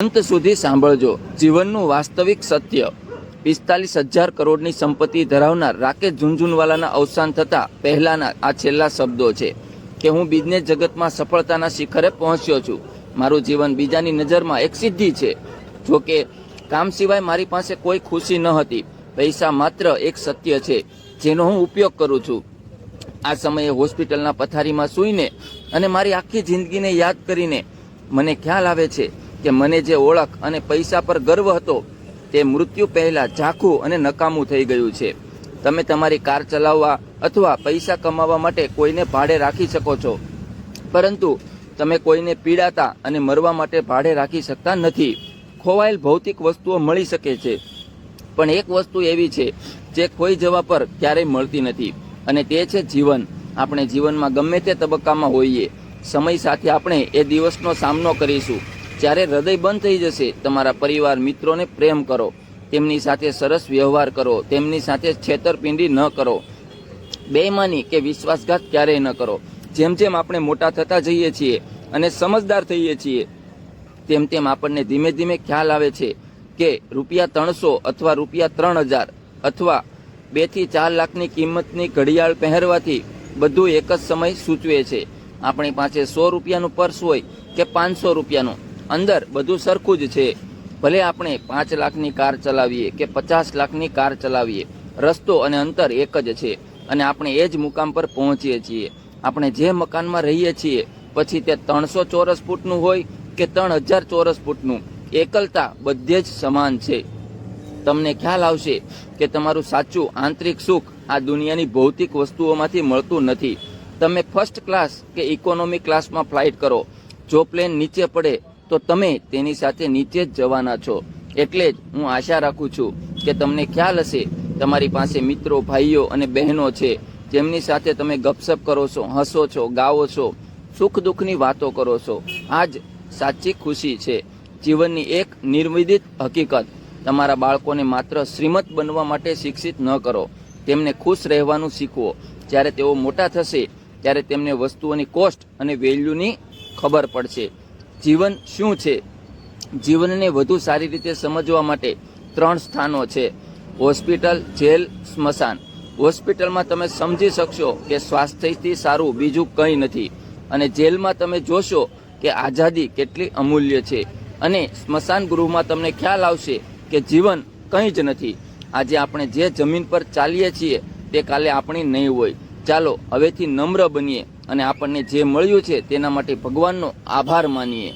અંત સુધી સાંભળજો. જીવનનું વાસ્તવિક સત્ય. પિસ્તાલીસ હજાર કરોડની સંપત્તિ ધરાવનાર રાકેશ ઝુંઝુનવાલાના અવસાન થતા પહેલાના આ છેલ્લા શબ્દો છે કે હું બિઝનેસ જગતમાં સફળતાના શિખરે પહોંચ્યો છું. મારું જીવન બીજાની નજરમાં એક સિદ્ધિ છે. જો કે, કામ સિવાય મારી પાસે કોઈ ખુશી ન હતી. પૈસા માત્ર એક સત્ય છે, જેનો હું ઉપયોગ કરું છું. આ સમયે હોસ્પિટલના પથારીમાં સૂઈને અને મારી આખી જિંદગીને યાદ કરીને મને ખ્યાલ આવે છે કે મને જે ઓળખ અને પૈસા પર ગર્વ હતો, તે મૃત્યુ પહેલાં ઝાખું અને નકામું થઈ ગયું છે. તમે તમારી કાર ચલાવવા અથવા પૈસા કમાવા માટે કોઈને ભાડે રાખી શકો છો. પરંતુ તમે કોઈને પીડાતા અને મરવા માટે ભાડે રાખી શકતા નથી. ખોવાયેલ ભૌતિક વસ્તુઓ મળી શકે છે. પણ એક વસ્તુ એવી છે, જે ખોઈ જવા પર ક્યારેય મળતી નથી. અને તે છે જીવન. આપણે જીવનમાં ગમે તે તબક્કામાં હોઈએ. સમય સાથે આપણે એ દિવસનો સામનો કરીશું. જ્યારે હૃદય બંધ થઈ જશે, તમારા પરિવાર મિત્રોને પ્રેમ કરો. તેમની સાથે સરસ વ્યવહાર કરો. તેમની સાથે છેતરપિંડી ન કરો. બેઈમાની કે વિશ્વાસઘાત ક્યારેય ન કરો. જેમ જેમ આપણે મોટા થતા જઈએ છીએ અને સમજદાર થઈએ છીએ, તેમ તેમ આપણને ધીમે ધીમે ખ્યાલ આવે છે કે રૂપિયા ત્રણસો અથવા રૂપિયા ત્રણ હજાર અથવા બેથી ચાર લાખની કિંમતની ઘડિયાળ પહેરવાથી બધું એક જ સમય સૂચવે છે. આપણી પાસે સો રૂપિયાનું પર્સ હોય કે પાંચસો રૂપિયાનું. અંદર બધું સરખું જ છે. ભલે આપણે પાંચ લાખની કાર ચલાવીએ કે પચાસ લાખની કાર ચલાવીએ, રસ્તો અને અંતર એક જ છે અને આપણે એ જ મુકામ પર પહોંચીએ છીએ. આપણે જે મકાનમાં રહીએ છીએ, પછી તે ત્રણસો ચોરસ ફૂટનું હોય કે ત્રણ હજાર ચોરસ ફૂટનું, એકલતા બધે જ સમાન છે. તમને ખ્યાલ આવશે કે તમારું સાચું આંતરિક સુખ આ દુનિયાની ભૌતિક વસ્તુઓમાંથી મળતું નથી. તમે ફર્સ્ટ ક્લાસ કે ઇકોનોમી ક્લાસમાં ફ્લાઇટ કરો. જો પ્લેન નીચે પડે તો તમે તેની સાથે નીચે જ જવાના છો. એટલે જ હું આશા રાખું છું કે તમને ખ્યાલ હશે, તમારી પાસે મિત્રો, ભાઈઓ અને બહેનો છે, જેમની સાથે તમે ગપસપ કરો છો, હસો છો, ગાવો છો, સુખ દુઃખની વાતો કરો છો. આ જ સાચી ખુશી છે. જીવનની એક નિર્વિદિત હકીકત, તમારા બાળકોને માત્ર શ્રીમંત બનવા માટે શિક્ષિત ન કરો. તેમને ખુશ રહેવાનું શીખવો. જ્યારે તેઓ મોટા થશે, ત્યારે તેમને વસ્તુઓની કોસ્ટ અને વેલ્યુની ખબર પડશે. જીવન શું છે? જીવનને વધુ સારી રીતે સમજવા માટે ત્રણ સ્થાનો છે. હોસ્પિટલ, જેલ, સ્મશાન. હોસ્પિટલમાં તમે સમજી શકશો કે સ્વાસ્થ્યથી સારું બીજું કંઈ નથી. અને જેલમાં તમે જોશો કે આઝાદી કેટલી અમૂલ્ય છે. અને સ્મશાન ગૃહમાં તમને ખ્યાલ આવશે કે જીવન કંઈ જ નથી. આજે આપણે જે જમીન પર ચાલીએ છીએ તે કાલે આપણી નહીં હોય. ચાલો હવેથી નમ્ર બનીએ. અને આપણને જે મળ્યું છે તેના માટે ભગવાનનો આભાર માનીએ.